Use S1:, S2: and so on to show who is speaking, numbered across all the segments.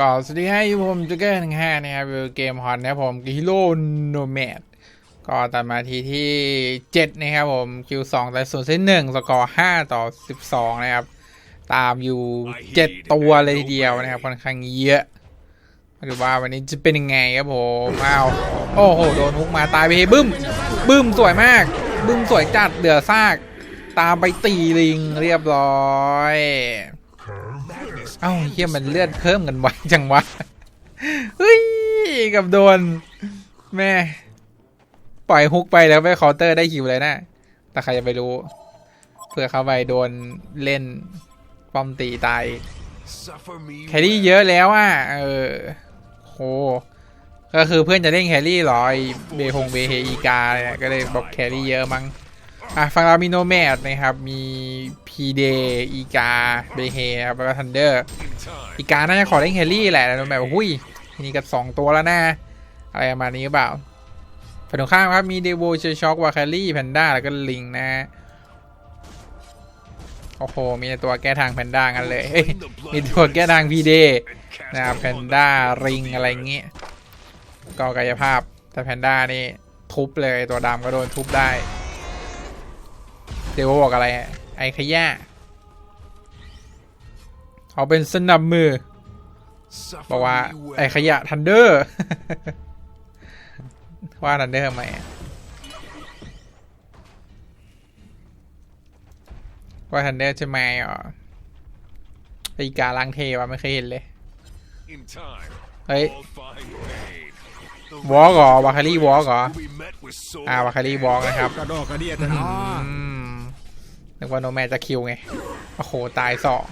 S1: ก็สวัสดีให้ผมจะเกินห้านะครับเกมฮอนนะผมกิโลโนแมดก็ตัดมาทีที่เจ็ดนะครับผมคิวสองแต่ส่วนเส้นหนึ่งสกอร์ห้าต่อสิบสองนะครับ ตามอยู่เจ็ดตัวเลยทีเดียวนะครับค่อนข้างเยอะมาดูว่าวันนี้จะเป็นยังไงครับผมอ้าวโอ้โหโดนฮุกมาตายไปเฮบึ้มบึ้มสวยมาก บึ้มสวยจัดเหลือดซาก ตามไปตีลิงเรียบร้อย เอ้าเฮียมันเลือดเพิ่มกันไวจังวะเฮ้ยกับโดน แม่ ปล่อยฮุกไปแล้วไปเคาน์เตอร์ได้คิวเลยนะแต่ใครจะไปรู้เพื่อเข้าไปโดนเล่นป้อมตีตายแครี่เยอะแล้วอะเออโหก็คือเพื่อนจะเล่นแครี่หรอไอเบฮงเบเฮอีกาเนี่ยก็เลยบอกแครี่เยอะมั้ง อะฝั่งเรามีโนแมดนะครับ มีพีเดอีกาเบเฮครับแล้วก็ทันเดอร์ อีกาน่าจะขอเล่นแครี่แหละโนแมดบอกหุ้ยทีนี้ก็สองตัวแล้วนะอะไรประมาณนี้หรือเปล่าฝั่งตรงข้ามครับมีเดโวเชช็อกวาคารี่แพนด้าแล้วก็ลิงนะโอ้โห มีตัวแก้ทางแพนด้ากันเลยเอ้ยมีตัวแก้ทางพีเดนะครับแพนด้าริงอะไรเงี้ยก็กายภาพแต่แพนด้านี่ทุบเลยตัวดำก็โดนทุบได้ เดี๋ยวบอกอะไรไอ้ขยะเขาเป็นสนับมือบอกว่าไอ้ขยะทันเดอร์ว่าทันเดอร์ทำไมอะว่าทันเดอร์จะมาอ๋อไอีกาล้างเทวะไม่เคยเห็นเลยเฮ้ยวอล์กเหรอวาคารี่วอล์กเหรออ่าวาคารี่วอล์กนะครับ นึกว่าโนแมนจะคิวไง โอ้โห ตายสอง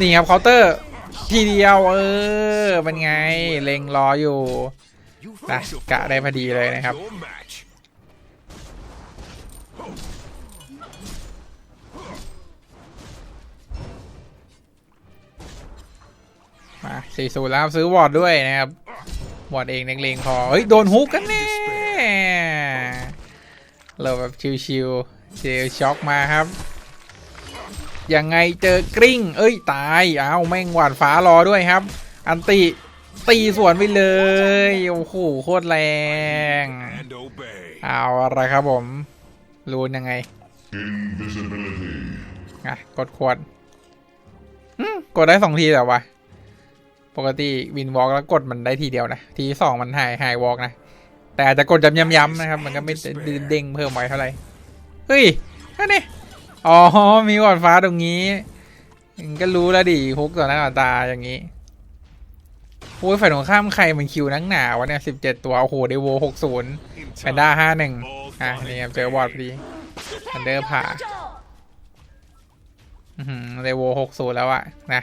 S1: นี่ครับเคาน์เตอร์ ทีเดียวเออเป็นไง เล็งรออยู่นะกะได้พอดีเลยนะครับ มาสี่ศูแล้วซื้อวอร์ดด้วยนะครับ วอร์ดเองเลงๆพอ เฮ้ย โดนฮุกกันแน่เราแบบชิวๆ เจอช็อกมาครับยังไงเจอกริ้ง เอ้ยตายอ้าวแม่งหวาดฟ้ารอด้วยครับ อันติตีสวนไปเลยโอ้โหโคตรแรงเอาอะไรครับผมรูนยังไงอะกดขวดอืมกดได้สองทีแต่วะปกติวินวอล์กแล้วกดมันได้ทีเดียวนะ ทีสองมันหายหายวอล์กนะ แต่อาจจะกดย้ำๆนะครับ มันก็ไม่ได้เด้งเพิ่มไว้เท่าไหร่ เฮ้ยนั่นนี่อ๋อ มีวอดฟ้าตรงนี้ก็รู้แล้วดิฮุกต่อหน้าต่อตาอย่างนี้โอ้ยฝ่ายตรงข้ามใครมันคิวนักหนาวะเนี่ยสิบเจ็ดตัว โอ้โหเดโวหกศูนย์แพนด้าห้าหนึ่งอะ นี่ครับเจอวอร์ดพอดีทันเดอร์ผ่าเดโวหกศูนย์แล้วอะนะ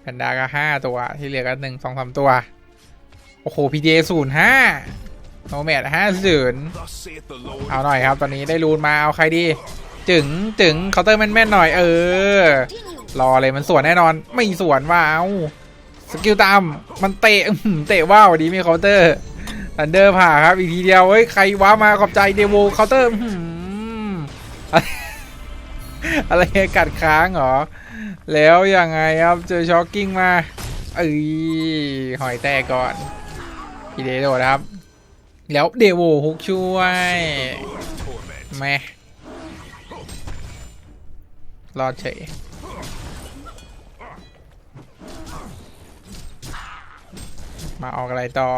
S1: แพนด้าก็ห้าตัว ที่เหลือก็หนึ่งสองสามตัว โอ้โหพีเจศูนย์ห้า โนแมดห้าศูนย์เอาหน่อยครับ ตอนนี้ได้รูนมาเอาใครดี จึงจึงเคาน์เตอร์แม่นๆหน่อย เออ รอเลยมันสวนแน่นอน ไม่สวนว้าวสกิลตามมันเตะเตะว้าวดีมีเคาน์เตอร์ทันเดอร์ผ่าครับ อีกทีเดียวเฮ้ยใครว้ามาขอบใจเดโวเคาน์เตอร์อะไรกัดค้างเหรอ แล้วยังไงครับเจอช็อกกิ้งมาเอ้ยหอยแตกก่อนพีเดโดดครับ แล้วเดโวฮุกช่วยแม่รอดเฉยมาออกอะไรต่อ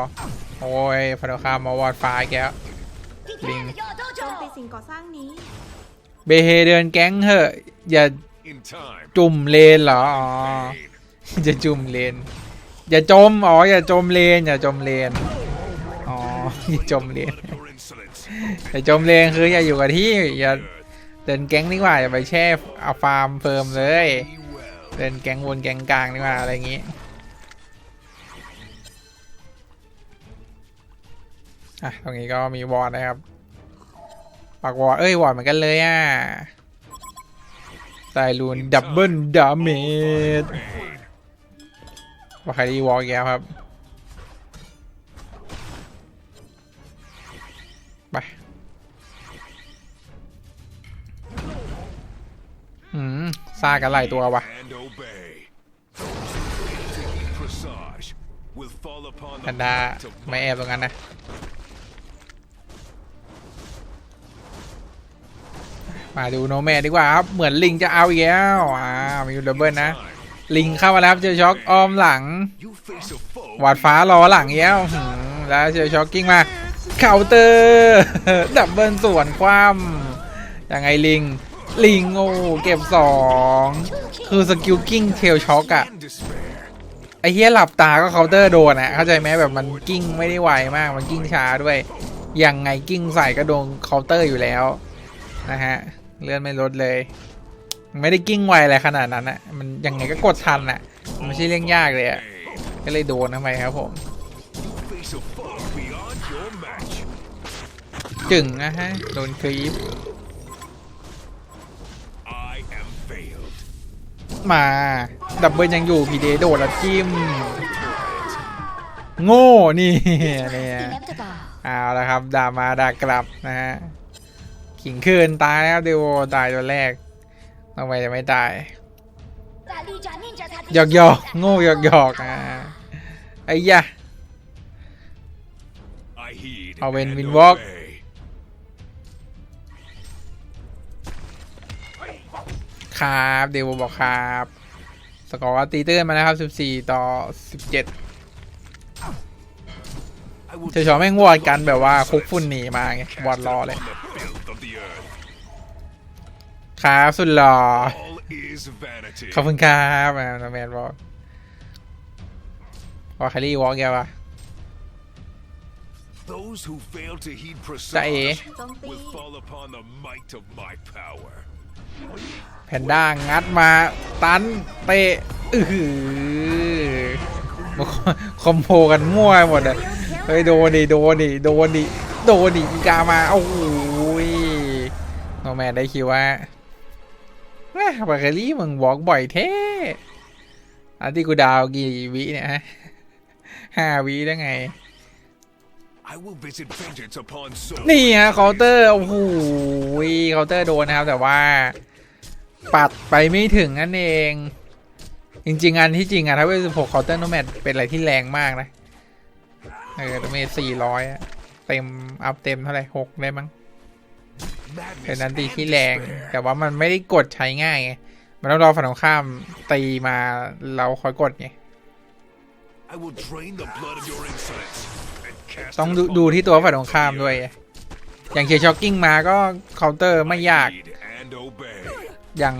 S1: โอ้ยพนคามมาวอดฟ้าอีกแล้วลิง
S2: โจมตีสิ่งก่อสร้างนี้
S1: เบเฮเดินแก๊งเหอะ อย่าจุ่มเลนเหรอ อ๋อ จะจุ่มเลน อย่าจม อ๋อ อย่าจมเลน อย่าจมเลน อ๋ออย่าจมเลนอย่าจมเลนคืออย่าอยู่กับที่อย่าเดินแก๊งดีกว่าอย่าไปแช่เอาฟาร์มเฟิร์มเลย เดินแก๊งวนแก๊งกลางดีกว่าอะไรอย่างงี้อะตรงนี้ก็มีวอร์ดนะครับปากวอร์ดเอ้ยวอร์ดเหมือนกันเลยอะไตรูนดับเบิลดาเมจว่าใครดีวอร์กแล้วครับ ซากันหลายตัววะ
S3: presage will fall upon
S1: แพ
S3: the
S1: นด้า
S3: might of
S1: ไม่
S3: my
S1: แอบตรงนั้นนะมาดูโนแมดดีกว่าครับ เหมือนลิงจะเอาอีกแล้วอ่ามีดับเบิลนะ
S3: time.
S1: ลิงเข้ามาแล้วครับเจอช็อคอ้อมหลัง
S3: You face a foe
S1: หวาดฟ้ารอหลังอีกแล้วหืมแล้วเจอช็อคกิ้งมาเคาน์เตอร์ดับเบิลสวนคว่ำยังไงลิง ลิงโอ้เก็บสองคือสกิลกิ้งเทลช็อคอะไอ้เฮียหลับตาก็เคาน์เตอร์โดนอะเข้าใจไหมแบบมันกิ้งไม่ได้ไวมากมันกิ้งช้าด้วยยังไงกิ้งใส่ก็โดนเคาน์เตอร์อยู่แล้วนะฮะเลื่อนไม่ลดเลย ไม่ได้กิ้งไวอะไรขนาดนั้นอะมันยังไงก็กดทันอะไม่ใช่เรื่องยากเลยอะก็เลยโดนทำไมครับผมจึงนะฮะโดนคลีป มา ดับเบิลยังอยู่พีเดโดดแล้วจิ้ม โง่นี่เนี่ยเอาละครับด่ามาด่ากลับนะฮะขิงคืนตายแล้วเดโวตายตัวแรกทำไมจะไม่ตายหยอกหยอกโง่หยอกหยอกอ่าไอ้ยะเอาเป็นวินวอล์ก ครับ เดวบอกครับ สกอร์ตีตื้นมาแล้วครับ 14 ต่อ 17เฉยๆแม่งวอดกันแบบว่าคุกฝุ่นหนีมาไงวอดรอเลย ครับสุดหล่อขอบคุณครับอ่าน้องแมนบอกวอลคารี่วอล์กแกวะจะเอ๋
S3: presage
S2: โจมตี
S3: will fall upon the might of my power.
S1: แพนด้างัดมาตันเตะอือหือมาคอมโบกันมั่วหมดเลยเฮ้ยโดนดิโดนดิโดนดิโดนดิอีกามาโอ้โหยโนแมนได้คิวว่าแม่บาคารี่มึงวอล์กบ่อยเท่อันที่กูดาวกี่วิเนี่ยฮะห้าวิได้ไง
S3: I will visit vengeance upon souls.
S1: นี่ฮะเคาน์เตอร์โอ้โหเคาน์เตอร์โดนนะครับแต่ว่า ปัดไปไม่ถึงนั่นเอง จริงๆอันที่จริงอะถ้าเวลสิบหกคาน์เตอร์โนแมดเป็นอะไรที่แรงมากนะ เออโนแมดสี่ร้อยเต็ม อัพเต็มเท่าไหร่หกได้มั้งเป็นนันตีที่แรง แต่ว่ามันไม่ได้กดใช้ง่ายไงมันต้องรอฝั่งตรงข้ามตีมาเราคอยกดไง
S3: I will drain the blood of your
S1: ต้องดู
S3: upon
S1: ดูที่ตัวฝั่งตรงข้ามด้วย อย่างเชียร์ช็อกกิ้งมาก็เคาน์เตอร์ไม่ยาก อย่าง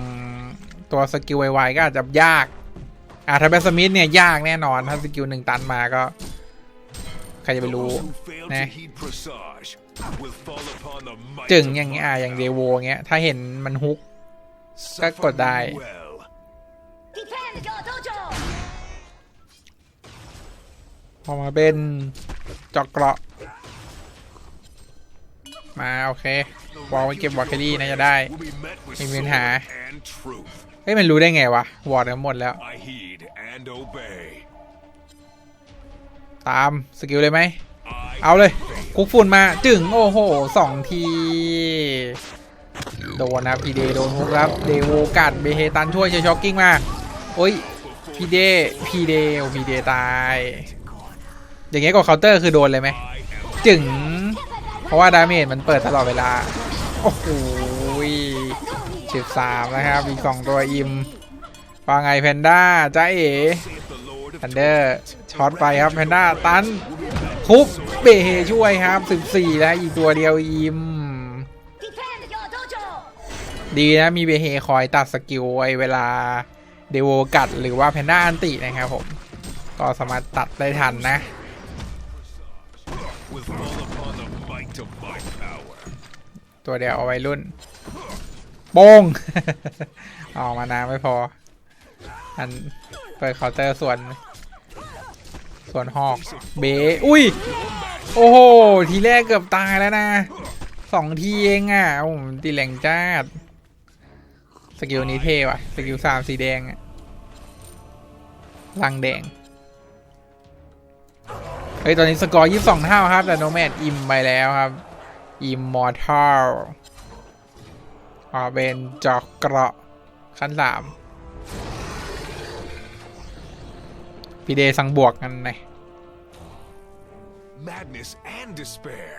S1: ตัวสกิลไวๆก็อาจจะยากอ่าถ้าแบสมิธเนี่ย ยากแน่นอน ถ้าสกิลหนึ่งตันมาก็ ใครจะไปรู้
S3: Those who fail to
S1: Nè.
S3: heed presage will fall upon the might
S1: จึง
S3: of
S1: อย่างเงี้ย
S3: my
S1: อ่าอย่างเด
S3: power.
S1: โวเงี้ย ถ้าเห็นมันฮุก
S3: Suffer
S1: ก็กดได้
S3: me well.
S1: พอมาเป็นจอกเกราะ มาโอเควอลไว้เก็บวอลแครี่น่าจะได้ไม่มีปัญหาเฮ้ยมันรู้ได้ไงวะวอร์ดหมดแล้ว ตามสกิลเลยไหม เอาเลย คุกฝุ่นมาจึงโอ้โหสองที โดนนะพีเดโดนฮุกครับ เดโวกัดเบเฮตันช่วยเชยช็อกกิ้งมา โอ้ยพีเดพีเดโอพีเดตาย อย่างเงี้ยกดเคาน์เตอร์คือโดนเลยไหมจึง ราะว่าดาเมจมันเปิดตลอดเวลา โอ้โหสิบสามนะครับอีกสองตัวอิมว่าไงแพนด้าจ้าเอ๋ทันเดอร์ช็อตไปครับแพนด้าตันทุบเบเฮช่วยครับ14แล้วอีกตัวเดียวอิมดีนะมีเบเฮคอยตัดสกิลไว้เวลาเดโวกัดหรือว่าแพนด้าอันตินะครับผม ก็สามารถตัดได้ทันนะ ตัวเดียวเอาไว้รุ่นโป้งออกมานาไม่พอ อันเปิดเคาน์เตอร์ส่วน ส่วนหอก เบอุ้ย โอ้โห ทีแรกเกือบตายแล้วนะสองทีเองอะโอ้ตีแหลงจ้าดสกิลนี้เท่ว่ะ สกิลสามสีแดงอะลังแดง เฮ้ย ตอนนี้สกอร์ยี่สิบสองเท่าครับ แต่โนแมดอิ่มไปแล้วครับ อิมมอร์ทัลอ๋อเป็นจอกเกราะขั้นสามพีพี่เดย์สั่งบวกกันหน่อย
S3: Madness and despair.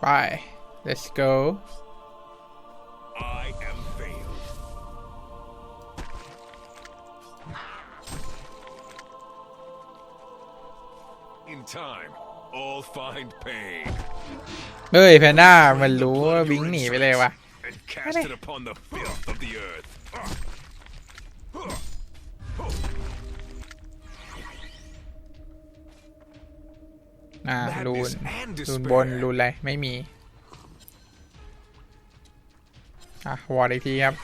S1: ไป let's go
S3: find pain
S1: เฮ้ยแพนด้ามันรู้ว่าวิงหนีไปเลยวะ
S3: and cast it upon the filth of the earth.
S1: อ่ารูน
S3: Madness and
S1: รูนบน
S3: despair.
S1: รูนอะไร ไม่มี อะ วอร์ดอีกทีครับ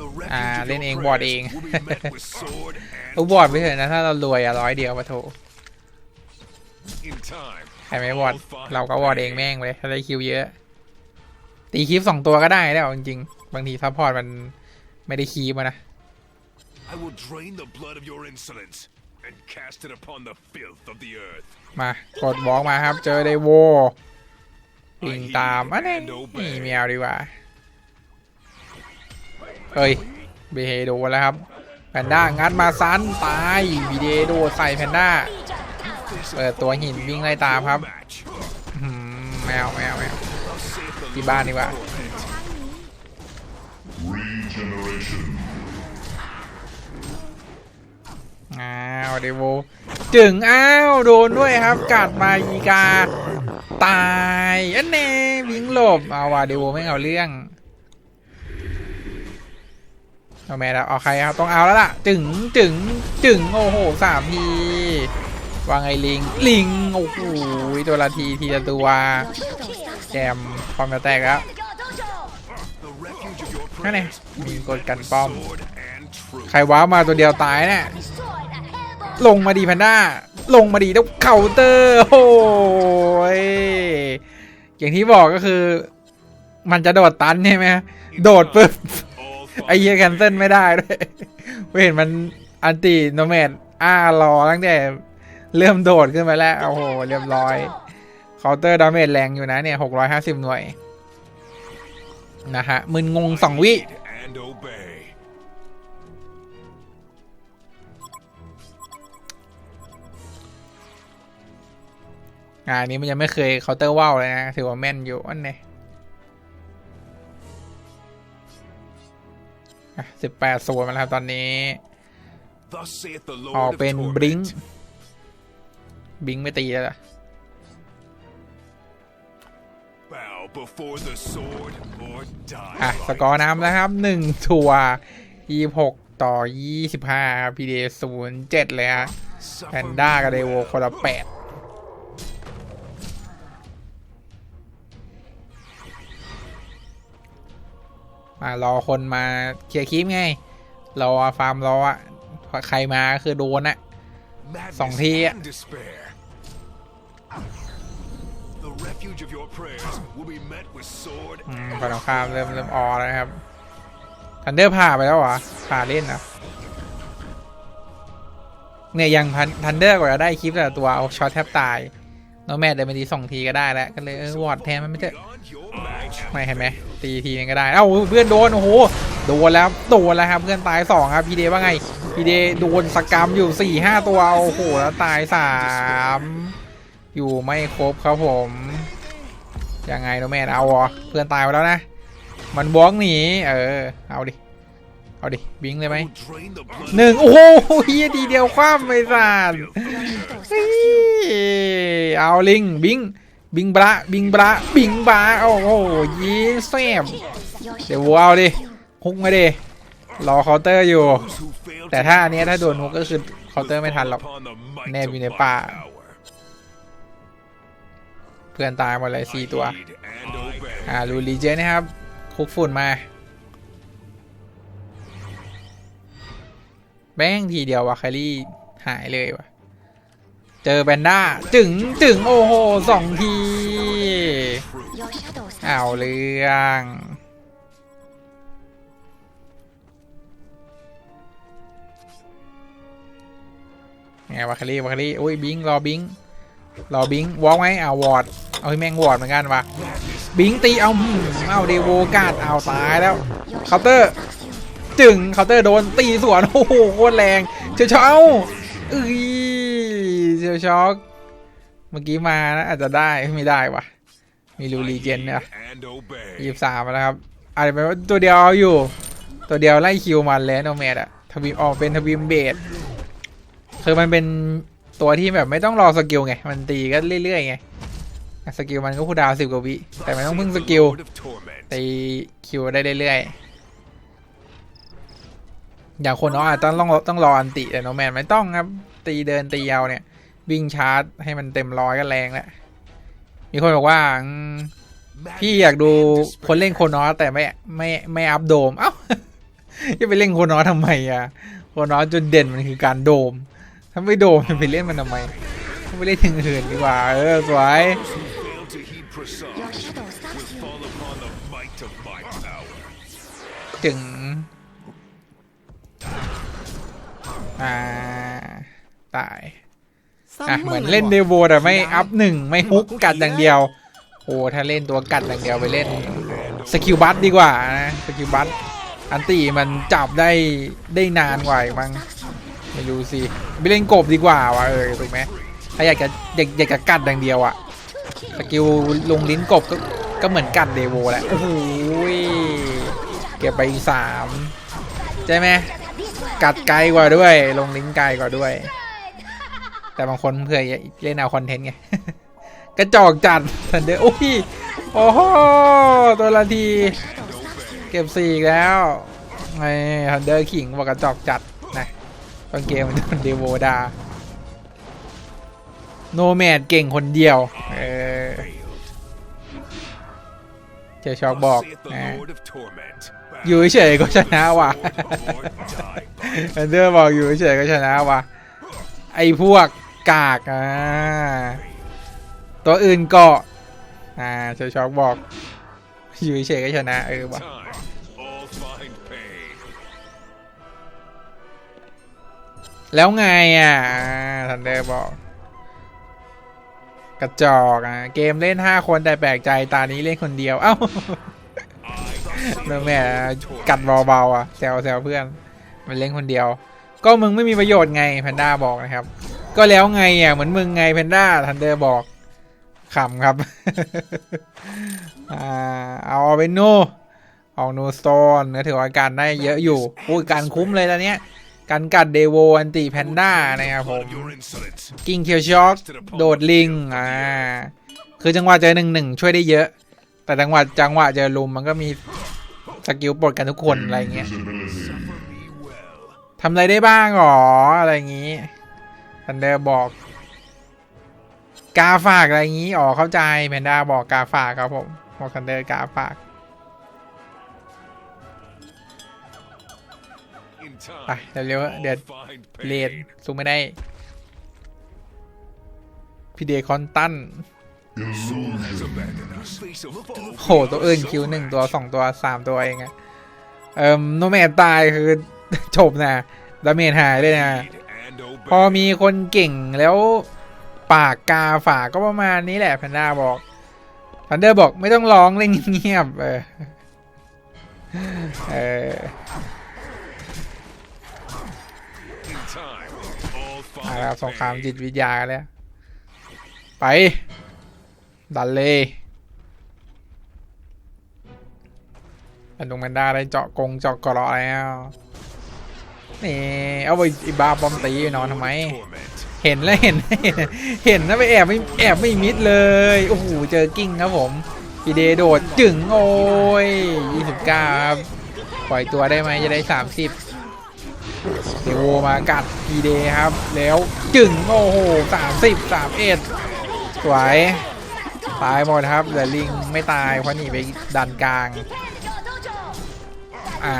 S3: The refuge
S1: À,
S3: of
S1: lên
S3: your
S1: ing bọt
S3: prayers
S1: ing.
S3: will be met with sword
S1: อุ
S3: and
S1: บอร์ดไปเถอะนะ ถ้าเรารวยอะร้อยเดียวมาโถ
S3: in time.
S1: ใครไม่วอร์ด
S3: all find
S1: เราก็วอร์ดเอง
S3: pain.
S1: แม่งเลยถ้าได้คิวเยอะ ตีคลิปสองตัวก็ได้แล้วจริงๆ บางทีซัพพอร์ตมันไม่ได้คีบอะนะ
S3: I will drain the blood of your insolence and cast it upon the filth of the earth.
S1: มากดบล็อกมาครับ เจอไดโววิ่งตามอันนี้นี่แมวดีกว่าเอ้ยเบเฮโดนแล้วครับแพนด้างัดมาซันตายบีเดโดใส่แพนด้า เปิดตัวหินวิ่งไล่ตามครับแมวแมวแมวที่บ้านดีกว่าอ้าวเดโวจึงอ้าวโดนด้วยครับกัดมาอีกา ตายอันเน่วิ่งหลบเอาว่ะเดโวไม่เอาเรื่องเอาแม่แล้วเอาใครครับต้องเอาแล้วล่ะ จึงจึงจึงโอ้โหสามที ว่าไอ้ลิง ลิง โอ้โหตัวละทีทีละตัวแจมความจะแตกแล้วนั่นไงมีกดกันป้อม ใครว้าวมาตัวเดียวตายเนี่ยลงมาดีแพนด้า ลงมาดีแล้วเคาน์เตอร์โอ้ยอย่างที่บอกก็คือ มันจะโดดตันใช่ไหมโดดปุ๊บไอเหี้ยแคนเซิลไม่ได้ด้วยเห็นมันอันติโนเมดอ้ารอตั้งแต่ เริ่มโดดขึ้นมาแล้ว โอ้โห เรียบร้อยเคาน์เตอร์ดาเมจแรงอยู่นะเนี่ยหกร้อยห้าสิบหน่วย นะฮะ มึนงงสองวิ
S3: Heed and obey.
S1: งานนี้มันยังไม่เคยเคาน์เตอร์ว่าวเลยนะ ถือว่าแม่นอยู่อันนี้สิบแปดส่วนมาแล้วครับตอนนี้
S3: Thus saith the
S1: ออก
S3: Lord of
S1: เป็นบลิง
S3: torment.
S1: บิงไม่ตีแล้วล่ะ
S3: Bow before the sword or die.
S1: อะส
S3: fighting.
S1: กอร์น้ำนะครับหนึ่งทัวยี่หกต่อยี่สิบห้าพีเดศูนย์เจ็ดเลยฮะ
S3: Suffer
S1: แพนด้า
S3: me
S1: กับเดโว
S3: well.
S1: คนละแปดมารอคนมาเคลียร์คลิปไง รอฟาร์มรออะใครมาก็คือโดนอะ
S3: Madness
S1: สองทีอะ
S3: and despair. The refuge of your prayers will be met with sword
S1: อืม
S3: and
S1: ฝั่งตรงข้ามเริ่มเริ่มออแล้วนะครับทันเดอร์ผ่าไปแล้วเหรอผ่าเล่นเหรอเนี่ยยังทันเดอร์กว่าจะได้คลิปแต่ตัวเอาช็อตแทบตายโนแมดเดินไปทีสองทีก็ได้แล้วก็เลยเออวอดแทนมันไม่เถอไม่เห็นไหมตีทีนึงก็ได้เอ้าเพื่อนโดนโอ้โหโดนแล้วโดนแล้วครับเพื่อนตายสองครับพีเดว่าไงพีเดโดนสกรรมอยู่สี่ห้าตัวโอ้โหแล้วตายสามอยู่ไม่ครบครับผม ยังไงโนแมนเอาวะเพื่อนตายไปแล้วนะ มันบล็อกหนีเออ เอาดิ เอาดิ บิงเลยไหม
S3: I will drain the blood
S1: หนึ่งโอ้โหเฮียทีเดียวคว่ำไม่สานเอาลิงบิงบิงบระบิงบระบิงบาโอ้โหยีแซบเดี๋ยววัวเอาดิฮุกมาดิรอเคาน์เตอร์อยู่
S3: Those who fail
S1: แต่
S3: to
S1: ถ้าอันเนี้ยถ้าโดน
S3: exercise
S1: ฮุกก็คือเคาน์เตอร์ไม่ทันหรอก
S3: upon the might
S1: แนบ
S3: of
S1: อยู่ใน
S3: my
S1: ป่า
S3: power.
S1: เพื่อนตายหมดเลยสี่ตัว
S3: Heed and obey.
S1: อ่าลูรีเจนนะครับ คุกฝุ่นมาแม่งทีเดียววะคารี่หายเลยวะเจอแบนด้าจึงจึงโอ้โหสองที เอาเรื่องไงวาคารี่วาคารี่โอ้ยบิงรอบิง รอบิงวอล์กไหมเอาวอร์ดเอาแม่งวอร์ดเหมือนกันวะบิงตีเอาเอาเดโวกาดเอาตายแล้วเคาน์เตอร์ จึงเคาน์เตอร์โดนตีสวนโอ้โหโคตรแรงเชียวช็อเอ้าเอ้ยเชียวช็อกเมื่อกี้มานะอาจจะได้ไม่ได้วะมีรูรีเจนเนี่ยยี่สามแล้วครับอาจจะเป็นว่าตัวเดียวเอาอยู่ ตัวเดียวไล่คิวมันเลยโนเมดอะทวีมออกเป็นทวีมเบสคือมันเป็น ตัวที่แบบไม่ต้องรอสกิลไง มันตีก็เรื่อยๆไง สกิลมันก็คูลดาวสิบกว่าวิ แต่ไม่ต้องพึ่งสกิล
S3: Lord of Torment.
S1: ตีคิวได้เรื่อยๆ อย่างคนเนาะอาจจะต้องต้องรออันติแต่โนแมนไม่ต้องครับ ตีเดินตียาวเนี่ย วิ่งชาร์จให้มันเต็มร้อยก็แรงแล้ว มีคนบอกว่าอืมพี่อยากดูคนเล่นโคนอสแต่ไม่ไม่ไม่อัพโดม เอ้าจะไปเล่นโคนอสทำไมอะโคนอสจุดเด่นมันคือการโดม ถ้าไม่โดมจะไปเล่นมันทำไมถ้าไปเล่นอย่างอื่นดีกว่า เออสวย
S3: Those who fail to heed presage will fall upon the might of my power.
S1: จึง อ่า ตายอะเหมือนเล่นเดโวแต่ไม่อัพหนึ่งไม่ฮุกกัดอย่างเดียว โอ้ถ้าเล่นตัวกัดอย่างเดียวไปเล่นสกิลบัตดีกว่านะสกิลบัตอันตีมันจับได้ได้นานกว่าอีกมั้ง ไม่รู้สิไปเล่นกบดีกว่าวะเออถูกไหมถ้าอยากจะอยากอยากจะกัดอย่างเดียวอะสกิลลงลิ้นกบก็ก็เหมือนกัดเดโวแหละโอ้โหยเก็บไปอีกสามใช่ไหมกัดไกลกว่าด้วย ลงลิ้นไกลกว่าด้วย แต่บางคนเพื่อเล่นเอาคอนเทนต์ไงกระจอกจัดทันเดอร์โอ้ยโอ้โหตัวละที เก็บสี่แล้วไอ้ทันเดอร์ขิงบอกกระจอกจัด นะตอนเกมมันโดนเดโวดาโนแมดเก่งคนเดียว เออ เจอช็อกบอก
S3: Thus saith the
S1: นะ
S3: Lord of Torment.
S1: อยู่เฉยๆก็ชนะว่ะ
S3: Or die by
S1: ทันเดอร์บอกอยู่เฉยๆก็ชนะว่ะ ไอ้พวกกากอะตัวอื่นเกาะอ่าเชช็อกบอก อยู่เฉยๆก็ชนะ เออว่ะ แล้วไงอะทันเดอร์บอก กระจอกอะ เกมเล่น5คนแต่แปลกใจตานี้เล่นคนเดียว เอ้า
S3: I
S1: เริ่มแม่กัดเบาๆอะแซวแซวเพื่อน มันเล่นคนเดียว ก็มึงไม่มีประโยชน์ไงแพนด้าบอกนะครับ ก็แล้วไงอะเหมือนมึงไงแพนด้าทันเดอร์บอกขำครับอ่าเอาเอาไปนูเอานูสโตนก็ถือว่าการได้เยอะอยู่อุ้ยการคุ้มเลยตอนเนี้ย การกัดเดโวอันติแพนด้านะครับผมกิ้งเคียวช็อกโดดลิงอ่าคือจังหวะเจอหนึ่งหนึ่งช่วยได้เยอะ แต่จังหวะจังหวะเจอลุมมันก็มีสกิลปลดกันทุกคนอะไรเงี้ยทำอะไรได้บ้างหรออะไรอย่างงี้ทันเดอร์บอก กาฝากอะไรอย่างงี้อ๋อเข้าใจแพนด้าบอกกาฝากครับผมบอกทันเดอร์กาฝาก ไป
S3: time,
S1: เร็วๆเดี๋ยว
S3: all find
S1: เลน
S3: pain.
S1: สู้ไม่ได้ พี่เดคอนตัน
S3: Soul has abandoned us. Face a foe.
S1: โหตัวอื่นคิวหนึ่งตัวสองตัวสามตัวเองอะเอ่มโนแมนตายคือจบนะดาเมจหายเลยนะ
S3: And
S1: พอ
S3: obey.
S1: มีคนเก่งแล้วปากกาฝากก็ประมาณนี้แหละแพนด้าบอกพันเดอร์บอกไม่ต้องร้องเล่นเงียบๆเออเออ มา
S3: find
S1: แล้วสงครามจิตวิทยากันแล้วไป ดันเลยอันดงแมนด้าได้เจาะกงเจาะกราะแล้ว นี่ เอาไปอีบาบอมตีนอนทำไม เห็นแล้วเห็นเห็น เห็นนะไปแอบไม่แอบไม่มิดเลย โอ้โห เจอกิ้งครับผมพีเดโดดจึงโอ้ย 29 ครับ ปล่อยตัวได้ไหมจะได้ 30 เดโวมากัดพีเดครับ แล้วจึงโอ้โห30 31สามเอ็ดสวยตายหมดครับเหลือลิงไม่ตายเพราะหนีไปดันกลางอ่า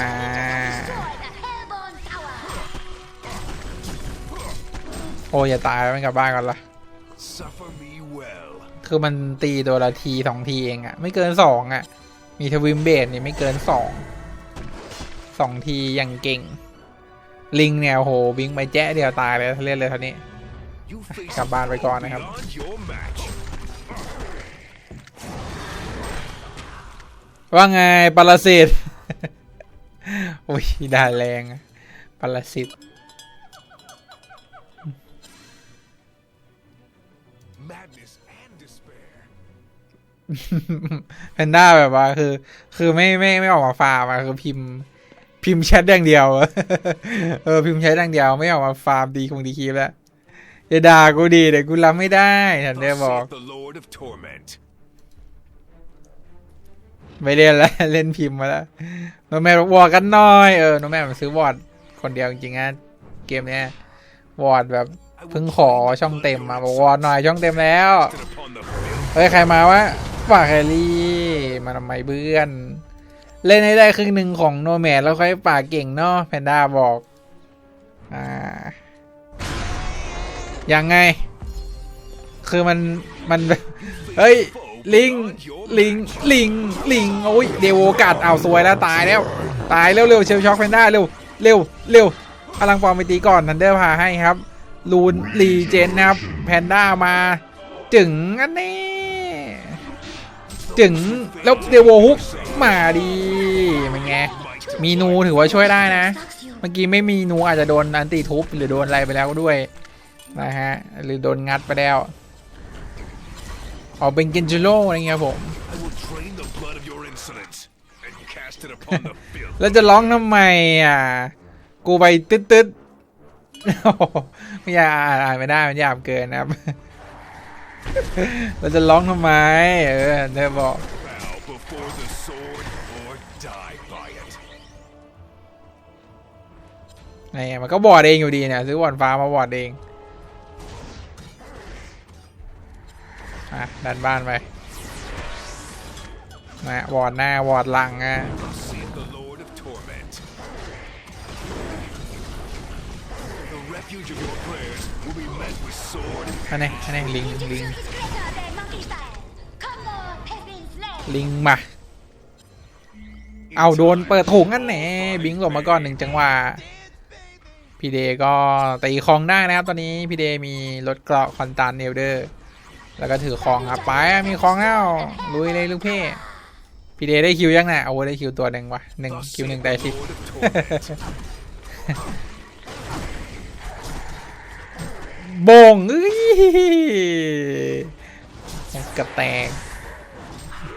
S1: โอ้ยอย่าตายแล้วมันกลับบ้านก่อนละคือมันตีตัวละทีสองทีเองอะไม่เกินสองอะมีทวิมเบดนี่ไม่เกินสองสองทีอย่างเก่ง ลิงเนี่ยโอ้โหวิ่งไปแจ๊ะเดียวตายเลยเล่นเลยเท่านี้
S3: You face
S1: กลับบ้านไปก่อนนะครับ
S3: beyond your match.
S1: ว่าไงปรสิตอุ้ยด่าแรงอะปรสิต
S3: Madness and despair.
S1: แพนด้าแบบว่าคือ คือไม่ไม่ไม่ออกมาฟาร์มอะคือพิมพ์ พิมพ์แชทอย่างเดียว เออ พิมพ์แชทอย่างเดียวไม่ออกมาฟาร์มดีคงดีคีบแล้วอย่าด่ากูดีเดี๋ยวกูรับไม่ได้ฉันได้
S3: Thus
S1: บอก
S3: saith the Lord of Torment.
S1: ไม่เล่นแล้วเล่นพิมพ์มาแล้วโนแมนบอกวอร์ดกันหน้อยเออโนแมนมันซื้อวอร์ดคนเดียวจริงๆนะเกมเนี้ยวอร์ดแบบเพิ่งขอช่องเต็มมาบอกวอร์ดหน่อยช่องเต็มแล้ว
S3: Casted upon the filth.
S1: เฮ้ยใครมาวะฝากแครี่มาทำไมเบื่อน เล่นให้ได้ครึ่งหนึ่งของโนแมนแล้วค่อยปากเก่งเนาะแพนด้าบอก อ่า ยังไง คือมันมันเฮ้ย ลิง ลิง ลิง ลิง โอ้ย เดวโวกัดเอาซวยแล้ว ตายแล้ว ตายเร็วเร็วเชลช็อกแพนด้าเร็ว เร็ว เร็วพลังปลอมไปตีก่อนทันเดอร์พาให้ครับ ลูนรีเจนนะครับ แพนด้ามา จึงอันนี้ จึงแล้วเดวโวฮุก มาดีเป็นไงมีนูถือว่าช่วยได้นะ เมื่อกี้ไม่มีนูอาจจะโดนอันติทุบหรือโดนอะไรไปแล้วก็ด้วยนะฮะหรือโดนงัดไปแล้วออกเป็นเกนจิโร่อะไรเงี้ยผม
S3: I will drain the blood of your insolence and cast it upon the filth.
S1: แล้วจะร้องทำไมอะ กูไปตึ๊ดตึ๊ดโอ้โหไม่อยากอ่านอ่านไม่ได้มันหยาบเกินนะครับ เราจะร้องทำไม เออเธอบอก ไงมันก็บอดเองอยู่ดีเนี่ยซื้อวอดฟ้ามาบอดเองอะดันบ้านไปนะวอดหน้าวอดหลังอะอันนี้อันนี้ลิงลิงลิงมาเอาโดนเปิดถุงกันแหนบิงหลบมาก่อนหนึ่งจังหวะ พี่เดก็ตีคลองได้นะครับ ตอนนี้พี่เดมีรถเกราะคอนตันเนลเดอร์ แล้วก็ถือคลองครับไปมีคลองแล้วลุยเลยลูกเพ่พี่เดได้คิวยังน่ะโอ้ได้คิวตัวหนึ่งวะหนึ่งคิวหนึ่ง
S3: saith
S1: แต่
S3: the
S1: สิบบงเอ้ยหมดกระแตก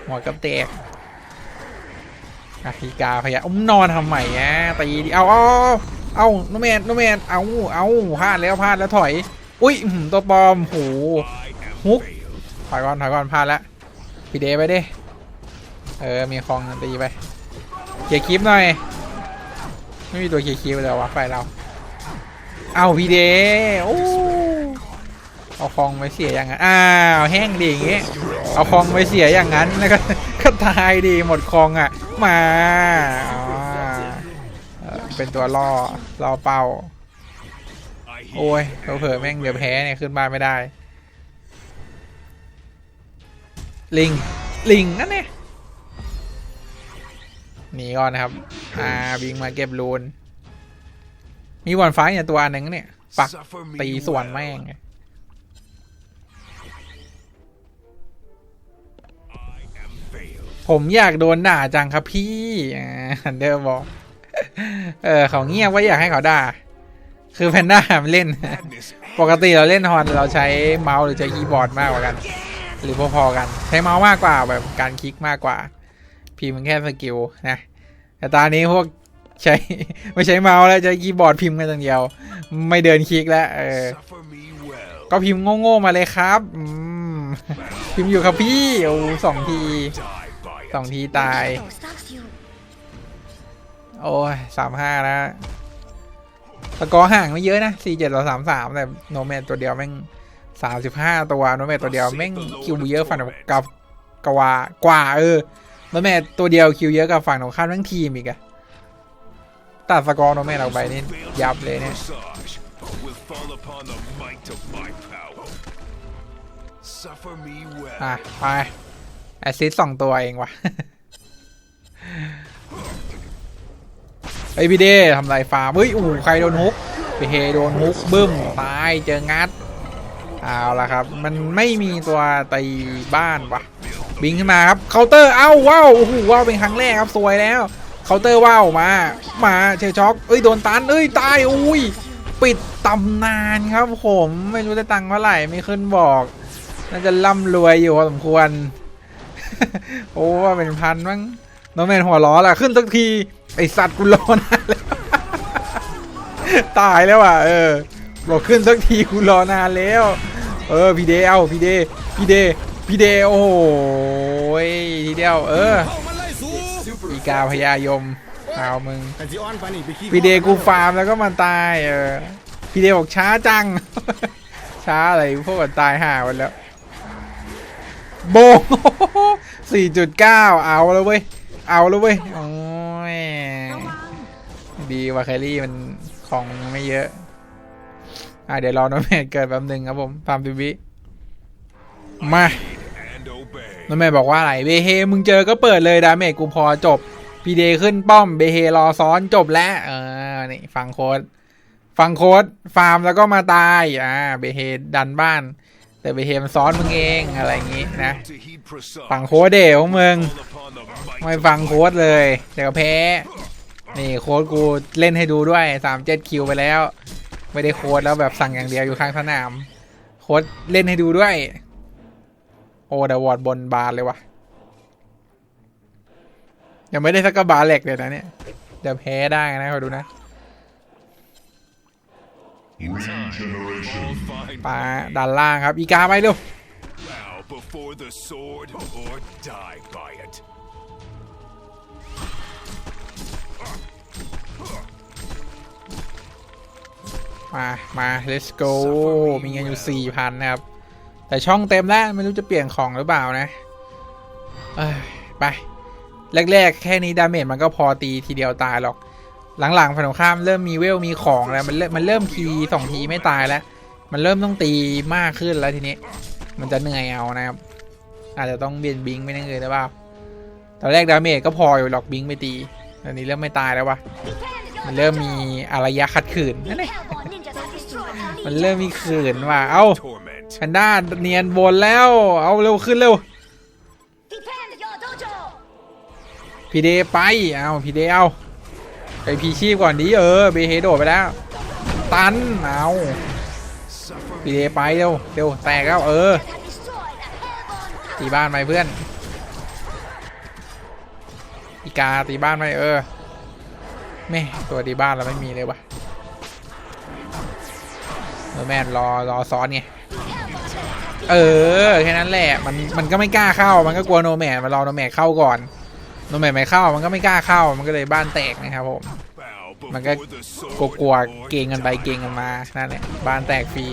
S1: หมดกระแตกอาฟิกาพยาอุ้มนอนทำไมอะตีเอาเอา เอาเอาโนแมนโนแมนเอาเอาพลาดแล้วพลาดแล้วถอย อุ้ยตัวปลอมโห
S3: I am
S1: Hook.
S3: veiled.
S1: ถอยก่อนถอยก่อนพลาดแล้วพี่เดไปดิเออมีคลองตีไปเคลียคลิปหน่อยไม่มีตัวเคลียคลิปเลยวะไฟเราเอาพี่เดโอ้เอาคลองไปเสียอย่างนั้นอ้าวแห้งดีอย่างงี้เอาคลองไปเสียอย่างนั้นแล้วก็ก็ตายดีหมดคลองอะมา เป็นตัวล่อล่อเป้า โอ้ย
S3: hear
S1: เผลอแม่งเดี๋ยวแพ้เนี่ยขึ้นบ้านไม่ได้ ลิง ลิงนั่นเนี่ยหนีก่อนนะครับ อ่าบิงมาเก็บรูน มีบอลฟ้าเนี่ยตัวอันหนึ่งเนี่ย ปักตีส่วนแม่งผมอยากโดนด่าจังครับพี่อันเดอร์บอก เออเขาเงียบว่าอยากให้เขาด่า คือแพนด้ามันเล่น ปกติเราเล่นฮอนเราใช้เมาส์หรือใช้คีย์บอร์ดมากกว่ากัน หรือพอๆกัน ใช้เมาส์มากกว่าแบบการคลิกมากกว่า พิมพ์แค่สกิลนะ แต่ตอนนี้พวกใช้ไม่ใช้เมาส์แล้วใช้คีย์บอร์ดพิมพ์กันอย่างเดียว ไม่เดินคลิกแล้วเออก็พิมพ์โง่ๆมาเลยครับพิมพ์อยู่ครับพี่โอ้สองทีสองทีตาย โอ้ยสามห้าแล้วสกอร์ห่างไม่เยอะนะสี่เจ็ดต่อสามสามแต่โนเมตตัวเดียวแม่งสามสิบห้าตัวโนเมตตัวเดียวแม่งคิวเยอะฝั่งกับกว่ากว่าเออโนเมตตัวเดียวคิวเยอะกับฝั่งของข้ามทั้งทีมอีกอะตัดสกอร์โนเมตออกไปนี่
S3: Veiled
S1: ยับเลยเนี่ย
S3: visage will fall upon the might of my power. Suffer me well.
S1: อะไปแอสซิสสองตัวเองว่ะ ไอพี่เด้ทำไรฟาร์มเฮ้ยอู้ใครโดนฮุกไปเฮโดนฮุกบึ้มตายเจองัดเอาละครับ มันไม่มีตัวตีบ้านวะบิงขึ้นมาครับเคาน์เตอร์เอ้าว้าวโอ้โหว้าวเป็นครั้งแรกครับสวยแล้วเคาน์เตอร์ว้าวมา มาเชยร์ช็อกเอ้ยโดนตันเอ้ยตายอุ้ยปิดตำนานครับผมไม่รู้จะตังค์เท่าไหร่ไม่ขึ้นบอกน่าจะร่ำรวยอยู่พอสมควร โอ้ว่าเป็นพันมั้งน้องแมนหัวล้อล่ะขึ้นสักที ไอสัตว์กูรอนานแล้วตายแล้วอะเออบอกขึ้นสักทีกูรอนานแล้ว เออพี่เดเอาพี่เดพี่เดพี่เดโอ้โหยทีเดียวเอออีกาพญายมเอามึงพี่เดกูฟาร์มแล้วก็มาตายเออพี่เดบอกช้าจัง ช้าอะไรพวกกันตายห่าวันแล้วโบงสี่จุดเก้าเอาแล้วเว้ยเอาแล้วเว้ยอ้ย
S2: ระวัง
S1: ดีว่าแครี่มันของไม่เยอะ อะเดี๋ยวรอน้องแม่เกิดแป๊บหนึ่งครับผมตามดิวิมา
S3: โน้
S1: องแม่บอกว่าอะไรเบเฮมึงเจอก็เปิดเลยดาเมจกูพอจบพีเดขึ้นป้อมเบเฮรอซ้อนจบแล้วเออนี่ฟังโค้ดฟังโค้ดฟาร์มแล้วก็มาตายอ่าเบเฮดันบ้าน แต่เบเฮมซ้อนมึงเองอะไรอย่างงี้นะ ฟังโค้ดเดของมึง ไม่ฟังโค้ดเลย เดี๋ยวแพ้ นี่โค้ดกูเล่นให้ดูด้วยสามเจ็ดคิวไปแล้ว ไม่ได้โค้ดแล้วแบบสั่งอย่างเดียวอยู่ข้างสนาม โค้ดเล่นให้ดูด้วย โอ้แต่วอร์ดบนบานเลยวะยังไม่ได้สักกระบาเหล็กเลยนะเนี่ยเดี๋ยวแพ้ได้นะคอยดูนะปาด้านล่างครับ อีกาไปเร็ว มามา let's go มีเงินอยู่สี่พันนะครับ แต่ช่องเต็มแล้วไม่รู้จะเปลี่ยนของหรือเปล่านะเอ้ยไป แรกๆ แค่นี้ดาเมจมันก็พอตีทีเดียวตายหรอก หลังๆฝันตรงข้ามเริ่มมีเวลมีของแล้ว มันเริ่มมันเริ่มทีสองทีไม่ตายแล้ว มันเริ่มต้องตีมากขึ้นแล้วทีนี้ มันจะเหนื่อยเอานะครับ อาจจะต้องเบียนบิงไม่นั่งเลยหรือเปล่าตอนแรกดาเมจก็พออยู่หรอกบิงไปตีตอนนี้เริ่มไม่ตายแล้ววะ
S4: Defend your
S1: มันเริ่มมีอารยะขัดขืน
S4: You
S1: นั่นแหละ
S4: Hellborn ninjas have destroyed our
S1: มัน
S4: legion.
S1: เริ่มมีขืนว่ะเอ้า
S3: Torment.
S1: แพนด้าเนียนบนแล้ว เอาเร็วขึ้นเร็ว
S4: Defend your dojo.
S1: พีเดไป เอาพีเดเอาไปพีชีพก่อนดิเออเบเฮโดดไปแล้ว ตันเอา
S3: Suffer
S1: พีเดไปเร็วเร็วแตกแล้วเออ
S4: Have destroyed a Hellborn
S1: ตีบ้านไปเพื่อน อีกาตีบ้านไปเออ แม่ตัวตีบ้านเราไม่มีเลยวะเออแม่รอรอซ้อนไงเออแค่นั้นแหละมันมันก็ไม่กล้าเข้ามันก็กลัวโนแมนมารอโนแมนเข้าก่อนโนแมนไม่เข้ามันก็ไม่กล้าเข้ามันก็เลยบ้านแตกนะครับผมมันก็กลัวกลัวเกงกันไปเกงกันมานั่นแหละบ้านแตกฟรี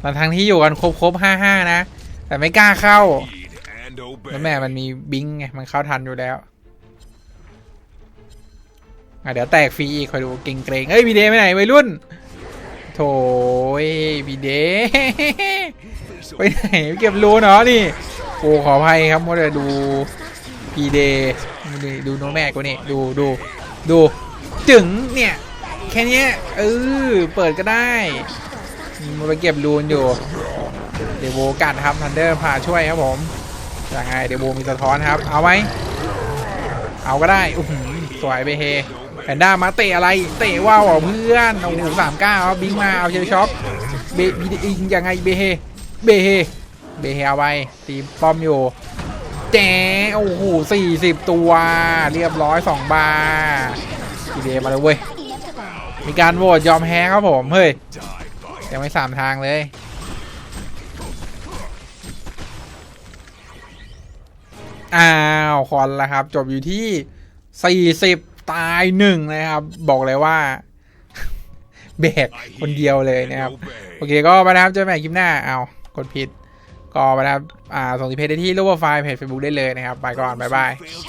S1: แต่ทั้งที่อยู่กันครบครบห้าห้านะ แต่ไม่กล้าเข้า
S3: heed and obey.
S1: แล้วแม่มันมีบิงไงมันเข้าทันอยู่แล้ว อะเดี๋ยวแตกฟรีอีกคอยดูเก่งเกรงๆเอ้ยบีเดไปไหนวัยรุ่น โถยบีเดไปไหนเก็บรูเนาะนี่โอ้ขออภัยครับมัวแต่ดูพีเดดูดูโนแม่กูนี่ดูดูดูจึงเนี่ยแค่เนี้ยเออเปิดก็ได้มันไปเก็บรูนอยู่เดยวโวกัดครับทันเดอร์พาช่วยครับผมยังไงเดยวโวมีสะท้อนครับ เอาไหมเอาก็ได้อื้อหือสวยเบเฮ แพนด้ามาเตะอะไร เตะว่าวเหรอเพื่อนโอ้โหสามเก้าบิงมาเอาเชลช็อปเบบีอิงยังไงเบเฮเบเฮเบเฮเอาไปตีป้อมอยู่แจ๋โอ้โหสี่สิบตัว เรียบร้อยสองบาร์พีเดมาเลยเว้ยมีการโหวตยอมแพ้ครับผมเฮ้ยยังไม่สามทางเลยอ้าวคอนแล้วครับ จบอยู่ที่ 40 ตายหนึ่งนะครับ บอกเลยว่าแบกคนเดียวเลยนะครับ โอเคก็ไปนะครับเจอกันใหม่คลิปหน้าเอากดผิด ก็ไปนะครับอ่าส่งสิเพจได้ที่รูปโปรไฟล์เพจ Facebook ได้เลยนะครับ ไปก่อน บ๊ายบาย
S3: Fail